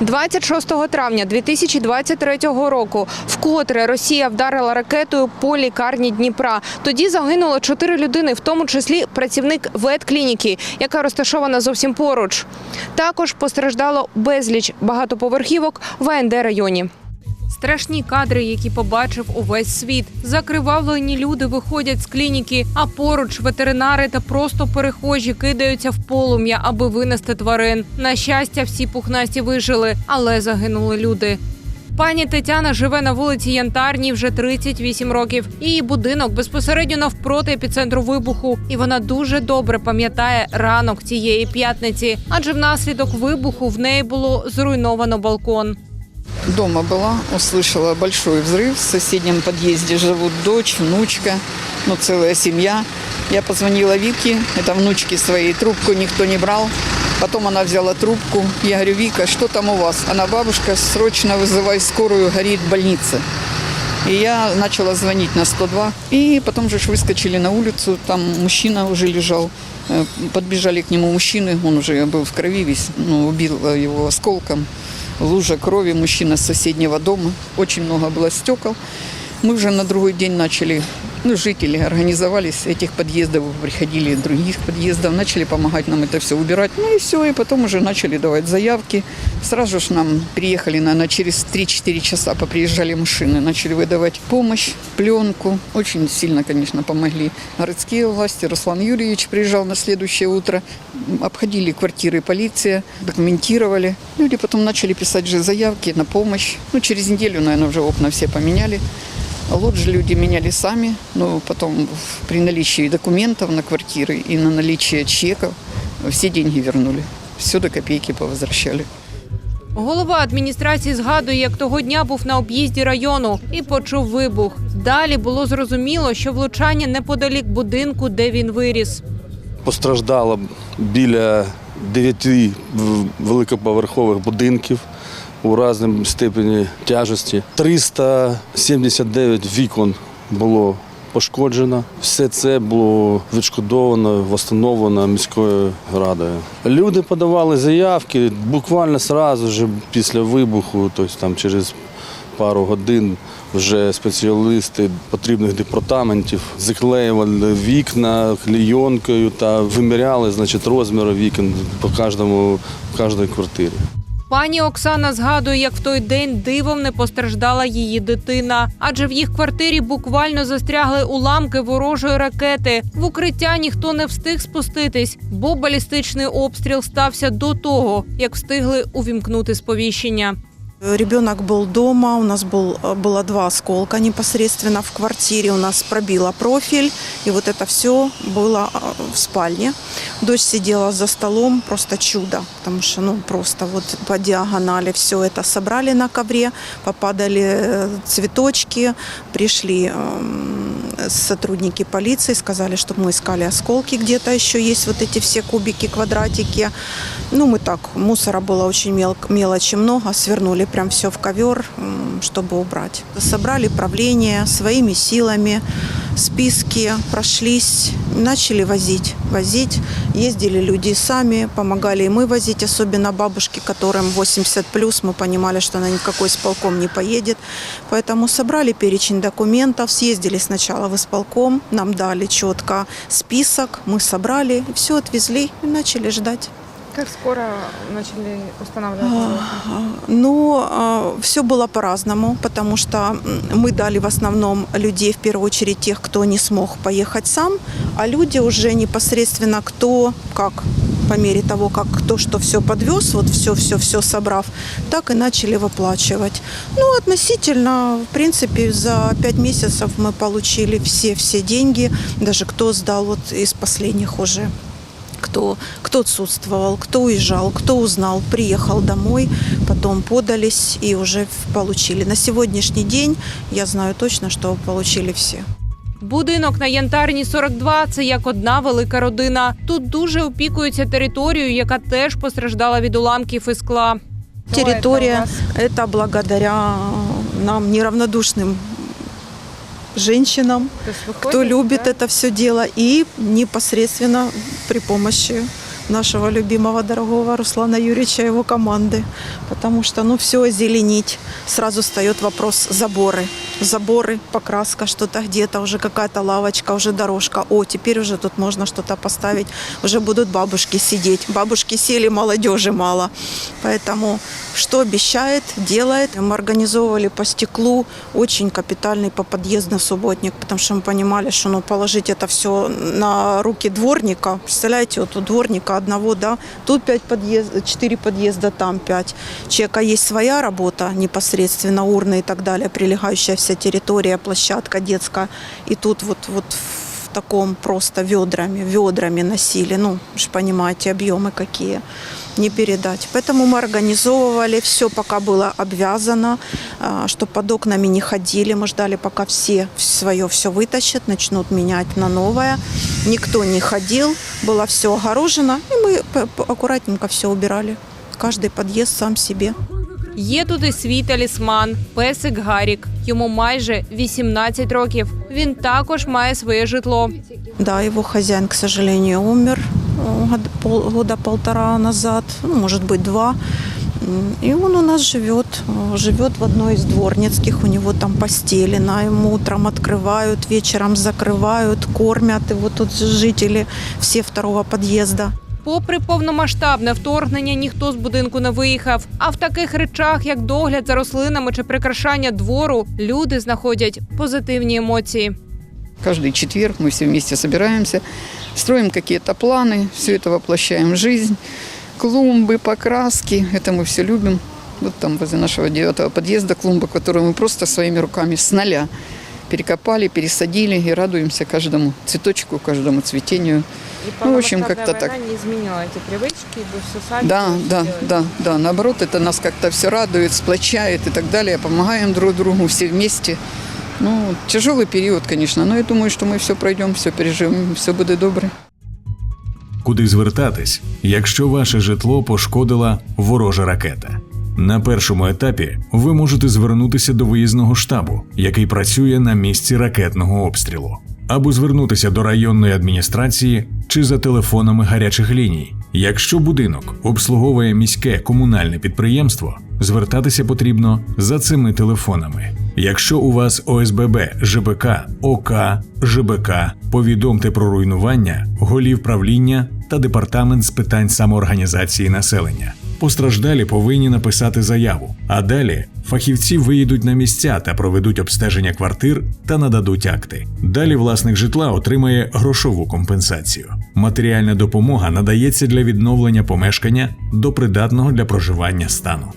26 травня 2023 року вкотре Росія вдарила ракетою по лікарні Дніпра. Тоді загинуло чотири людини, в тому числі працівник ветклініки, яка розташована зовсім поруч. Також постраждало безліч багатоповерхівок в АНД районі. Страшні кадри, які побачив увесь світ. Закривавлені люди виходять з клініки, а поруч ветеринари та просто перехожі кидаються в полум'я, аби винести тварин. На щастя, всі пухнасті вижили, але загинули люди. Пані Тетяна живе на вулиці Янтарній вже 38 років. Її будинок безпосередньо навпроти епіцентру вибуху, і вона дуже добре пам'ятає ранок цієї п'ятниці, адже внаслідок вибуху в неї було зруйновано балкон. Дома была, услышала большой взрыв. В соседнем подъезде живут дочь, внучка, ну целая семья. Я позвонила Вике, это внучке своей, трубку никто не брал. Потом она взяла трубку. Я говорю, Вика, что там у вас? Она, бабушка, срочно вызывай скорую, горит больница. И я начала звонить на 102. И потом же выскочили на улицу, там мужчина уже лежал. Э, Подбежали к нему мужчины, он уже был в крови весь, ну, убил его осколком. Лужа крови, мужчина с соседнего дома. Очень много было стекол. Мы уже на другой день начали, ну, жители организовались, этих подъездов приходили, других подъездов, начали помогать нам это все убирать. Ну и все, и потом уже начали давать заявки. Сразу же нам приехали, наверное, через 3-4 часа поприезжали машины, начали выдавать помощь, пленку. Очень сильно, конечно, помогли городские власти. Руслан Юрьевич приезжал на следующее утро, обходили квартиры полиция, документировали. Люди потом начали писать же заявки на помощь. Ну, через неделю, наверное, уже окна все поменяли. Лоджи люди меняли сами, но потом при наличии документов на квартиры и на наличие чеков все деньги вернули. Все до копейки повозвращали. Голова адміністрації згадує, як того дня був на об'їзді району і почув вибух. Далі було зрозуміло, що влучання неподалік будинку, де він виріс. Постраждало біля дев'яти великоповерхових будинків у різному степені тяжесті. 379 вікон було пошкоджено. Все це було відшкодовано, встановлено міською радою. Люди подавали заявки буквально одразу після вибуху, тобто там через пару годин вже спеціалісти потрібних департаментів заклеювали вікна клейонкою та виміряли значить, розміри вікон по кожному, в кожній квартирі. Пані Оксана згадує, як в той день дивом не постраждала її дитина, адже в їх квартирі буквально застрягли уламки ворожої ракети. В укриття ніхто не встиг спуститись, бо балістичний обстріл стався до того, як встигли увімкнути сповіщення. Ребенок был дома, у нас был, э, было два осколка непосредственно в квартире, у нас пробило профиль, и вот это все было э, в спальне. Дочь сидела за столом, просто чудо, потому что ну просто вот по диагонали все это собрали на ковре, попадали э, цветочки, пришли эм, сотрудники полиции, сказали, чтобы мы искали осколки, где-то еще есть вот эти все кубики, квадратики. Ну, мы так, мусора было очень мел, мелочи много, свернули прям все в ковер, чтобы убрать. Собрали правление своими силами, списки, прошлись, начали возить, возить. Ездили люди сами, помогали и мы возить, особенно бабушки, которым 80 плюс, мы понимали, что она никакой исполком не поедет. Поэтому собрали перечень документов, съездили сначала в исполком, нам дали четко список, мы собрали, все отвезли и начали ждать. Як скоро почали встановлювати? Ну, все было по-разному, потому что мы дали в основном людей, в первую очередь тех, кто не смог поехать сам, а люди уже непосредственно кто как по мере того, как кто что все подвез, вот все-все-все собрав, так и начали выплачивать. Ну, относительно, в принципе, за пять месяцев мы получили все-все деньги, даже кто сдал вот из последних уже кто, кто отсутствовал, кто уезжал, кто узнал, приехал домой, потом подались и уже получили. На сегодняшний день я знаю точно, что получили все. Будинок на Янтарній 42 – це як одна велика родина. Тут дуже опікуються територією, яка теж постраждала від уламків і скла. Территория это благодаря нам неравнодушным женщинам, кто любит это все дело и непосредственно при помощи нашего любимого, дорогого Руслана Юрьевича и его команды. Потому что, ну, все озеленить. Сразу встает вопрос заборы. Заборы, покраска, что-то где-то, уже какая-то лавочка, уже дорожка. О, теперь уже тут можно что-то поставить. Уже будут бабушки сидеть. Бабушки сели, молодежи мало. Поэтому что обещает, делает. Мы организовывали по стеклу очень капитальный по подъезду субботник, потому что мы понимали, что ну, положить это все на руки дворника. Представляете, вот у дворника одного, да, тут пять подъездов, четыре подъезда, там пять. Человека есть своя работа непосредственно, урны и так далее, прилегающая вся территория, площадка детская. И тут вот, вот в таком просто ведрами, ведрами носили. Ну, вы же понимаете, объемы какие не передать. Поэтому мы организовывали все, пока было обвязано, чтобы под окнами не ходили. Мы ждали, пока все свое все вытащат, начнут менять на новое. Никто не ходил, было все огорожено, и мы п- п- аккуратненько все убирали. Каждый подъезд сам себе. Є тут і свій талісман, песик Гарік. Йому майже 18 років. Він також має своє житло. Да, его хозяин, к сожалению, умер э, год- пол- года полтора назад, ну, может быть, два. М, И он у нас живет, э, живет в одной из дворницких, у него там постелено, ему утром открывают, вечером закрывают, кормят. И вот тут жители все второго подъезда. Попри повномасштабне вторгнення, ніхто з будинку не виїхав. А в таких речах, як догляд за рослинами чи прикрашання двору, люди знаходять позитивні емоції. Каждый четверг мы все вместе собираемся, строим какие-то планы, все это воплощаем в жизнь. Клумбы, покраски, это мы все любим. Вот там возле нашего девятого подъезда клумба, которую мы просто своими руками с нуля перекопали, пересадили и радуемся каждому цветочку, каждому цветению. Ну, в общем, как-то так. не змінила ці привички, бо все Да, да, да, да. Наоборот, это нас как-то все радует, сплочает и так далее. Помогаем друг другу все вместе. Ну, тяжелый период, конечно, но я думаю, что мы все пройдем, все переживем, все будет добре. Куди звертатись, якщо ваше житло пошкодила ворожа ракета? На першому етапі ви можете звернутися до виїзного штабу, який працює на місці ракетного обстрілу, або звернутися до районної адміністрації чи за телефонами гарячих ліній. Якщо будинок обслуговує міське комунальне підприємство, звертатися потрібно за цими телефонами. Якщо у вас ОСББ, ЖБК, ОК, ЖБК, повідомте про руйнування голів правління та департамент з питань самоорганізації населення. Постраждалі повинні написати заяву, а далі фахівці виїдуть на місця та проведуть обстеження квартир та нададуть акти. Далі власник житла отримає грошову компенсацію. Матеріальна допомога надається для відновлення помешкання до придатного для проживання стану.